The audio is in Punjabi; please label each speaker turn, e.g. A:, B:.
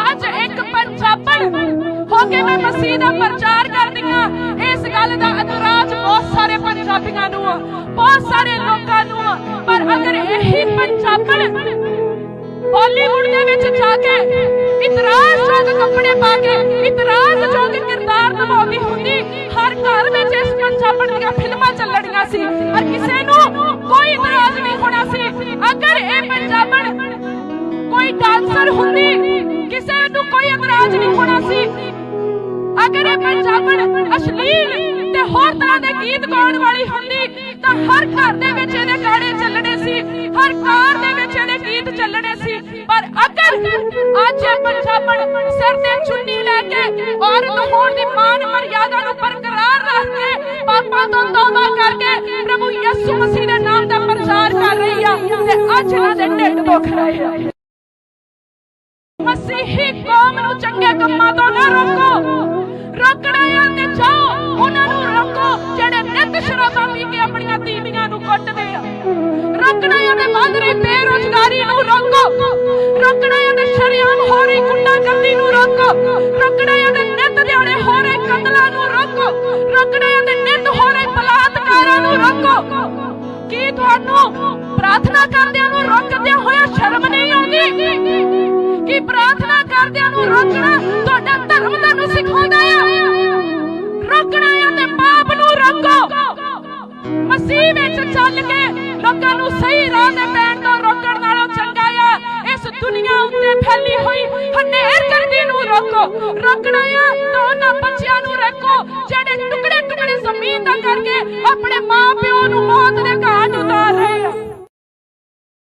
A: ਅੱਜ ਇੱਕ ਪੰਜਾਬਣ ਹੋ ਕੇ ਮੈਂ ਮਸੀਹ ਦਾ ਪ੍ਰਚਾਰ ਕਰਦੀ ਹਾਂ। ਇਸ ਗੱਲ ਦਾ ਇਤਰਾਜ਼ ਬਹੁਤ ਸਾਰੇ ਪੰਜਾਬੀਆਂ ਨੂੰ ਆ ਬਹੁਤ ਸਾਰੇ ਲੋਕਾਂ ਨੂੰ। ਆ ਪਰ ਅਗਰ ਇਹੀ ਪੰਜਾਬਣ ਬਾਲੀਵੁੱਡ ਦੇ ਵਿੱਚ ਜਾ ਕੇ ਇਤਰਾਜ਼ਯੋਗ ਕੱਪੜੇ ਪਾ ਕੇ ਇਤਰਾਜ਼ਯੋਗ ਕਿਰਦਾਰ ਨਿਭਾਉਂਦੀ ਹੁੰਦੀ, ਹਰ ਘਰ ਵਿੱਚ ਇਸ ਪੰਜਾਬਣ ਦੀਆਂ ਫਿਲਮਾਂ ਚੱਲਣੀਆਂ ਸੀ। ਔਰ ਕਿਸੇ ਨੂੰ ਕੋਈ ਇਤਰਾਜ਼ ਨਹੀਂ ਹੋਣਾ ਸੀ। ਅਗਰ ਇਹ ਪੰਜਾਬਣ ਕੋਈ ਡਾਂਸਰ ਹੁੰਦੀ ਸੀ ਅਗਰ ਇਹ ਪੰਜਾਬਣ ਅਸ਼ਲੀਲ ਤੇ ਹੋਰ ਤਰ੍ਹਾਂ ਦੇ ਗੀਤ ਗਾਉਣ ਵਾਲੀ ਹੁੰਦੀ, ਤਾਂ ਹਰ ਘਰ ਦੇ ਵਿੱਚ ਇਹਦੇ ਗਾਣੇ ਚੱਲਣੇ ਸੀ, ਹਰ ਕਾਰ ਦੇ ਵਿੱਚ ਇਹਦੇ ਗੀਤ ਚੱਲਣੇ ਸੀ। ਪਰ ਅਗਰ ਅੱਜ ਇਹ ਪੰਜਾਬਣ ਸਿਰ ਤੇ ਚੁੰਨੀ ਲੈ ਕੇ ਔਰਤ ਹੋਣ ਦੀ ਮਾਨ ਮਰਿਆਦਾ ਨੂੰ ਬਰਕਰਾਰ ਰੱਖ ਕੇ ਪਾਪਾਂ ਤੋਂ ਤੌਬਾ ਕਰਕੇ ਪ੍ਰਭੂ ਯਿਸੂ ਮਸੀਹ ਦੇ ਨਾਮ ਦਾ ਪ੍ਰਚਾਰ ਕਰ ਰਹੀ ਆ ਤੇ ਅੱਜ ਇਹਨਾਂ ਦੇ ਢਿੱਡ ਦੁਖ ਰਹੇ ਆ। ਮਸੀਹੀ ਕੌਮ ਨੂੰ ਚੰਗੇ ਕੰਮਾਂ ਤੋਂ ਨਾ ਰੋਕੋ। ਰੋਕਣਾ ਹੈ ਤੇ ਜਾਓ, ਉਹਨਾਂ ਨੂੰ ਰੋਕੋ, ਜਿਹੜੇ ਨਿਤ ਸ਼ਰਾਬਾਂ ਪੀ ਕੇ ਆਪਣੀਆਂ ਤੀਵੀਆਂ ਨੂੰ ਕੁੱਟਦੇ ਆ। ਰੋਕਣਾ ਹੈ ਤੇ ਵੱਧ ਰਹੀ ਬੇਰੋਜ਼ਗਾਰੀ ਨੂੰ ਰੋਕੋ। ਰੋਕਣਾ ਹੈ ਤੇ ਸ਼ਰਿਆਮ ਹੋ ਰਹੀ ਗੁੰਡਾਗਰਦੀ ਨੂੰ ਰੋਕੋ। ਰੋਕਣਾ ਹੈ ਤੇ ਨਿਤ ਦਿਹਾੜੇ ਹੋ ਰਹੇ ਕਤਲਾਂ ਨੂੰ ਰੋਕੋ। ਰੋਕਣਾ ਹੈ ਤੇ ਨਿਤ ਹੋ ਰਹੇ ਬਲਾਤਕਾਰਾਂ ਨੂੰ ਰੋਕੋ। ਕੀ ਤੁਹਾਨੂੰ ਪ੍ਰਾਰਥਨਾ ਕਰਦਿਆਂ ਨੂੰ ਰੋਕਦਿਆਂ ਹੋਇਆ ਸ਼ਰਮ ਨਹੀਂ? ਮਸੀਹ ਵਿੱਚ ਚੱਲ ਕੇ ਲੋਕਾਂ ਨੂੰ ਸਹੀ ਰਾਹ ਤੇ ਪੈਣ ਤੋਂ ਰੋਕਣ ਨਾਲੋਂ ਚੰਗਾ ਆ। ਇਸ ਦੁਨੀਆ ਉੱਤੇ ਫੈਲੀ ਹੋਈ ਹਨੇਰ ਕਰਦੀ ਨੂੰ ਰੋਕੋ। ਰੋਕਣਾ ਆ ਤਾਂ ਉਹਨਾਂ ਬੱਚਿਆਂ ਨੂੰ ਰੱਖੋ, ਜਿਹੜੇ ਟੁਕੜੇ ਟੁਕੜੇ ਜ਼ਮੀਨ ਦਾ ਕਰਕੇ ਆਪਣੇ ਮਾਂ ਪਿਓ